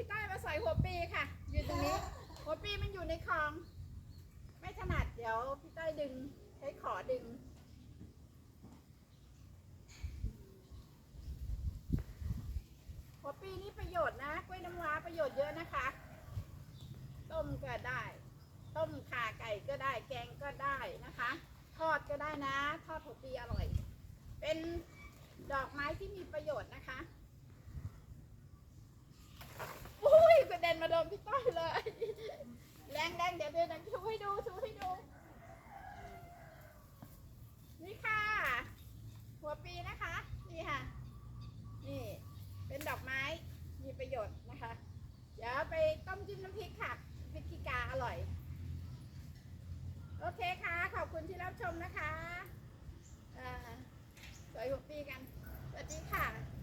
พี่ต่ายมาใส่หัวปีค่ะ อยู่ตรงนี้ หัวปีมันอยู่ในคลอง ไม่ถนัดเดี๋ยวพี่ต้อยดึงใช้ขอดึง หัวปีนี่ประโยชน์นะกล้วยน้ำว้าประโยชน์เยอะนะคะ ต้มก็ได้ ต้มข่าไก่ก็ได้ แกงก็ได้นะคะ ทอดก็ได้นะ ทอดหัวปีอร่อย เป็นดอกไม้ที่มีประโยชน์นะคะ อุ้ยกระเด็นมาโดนพี่ต้อยเลย แรงแรง เดี๋ยวเดี๋ยวนะชูให้ดูชูให้ดู นี่ค่ะ หัวปีนะคะ นี่ค่ะ นี่ เป็นดอกไม้ มีประโยชน์นะคะ เดี๋ยวไปต้มจิ้มน้ำพริกค่ะพริกขี้กาอร่อย โอเคค่ะ ขอบคุณที่รับชมนะคะสวยหัวปีกัน สวัสดีค่ะ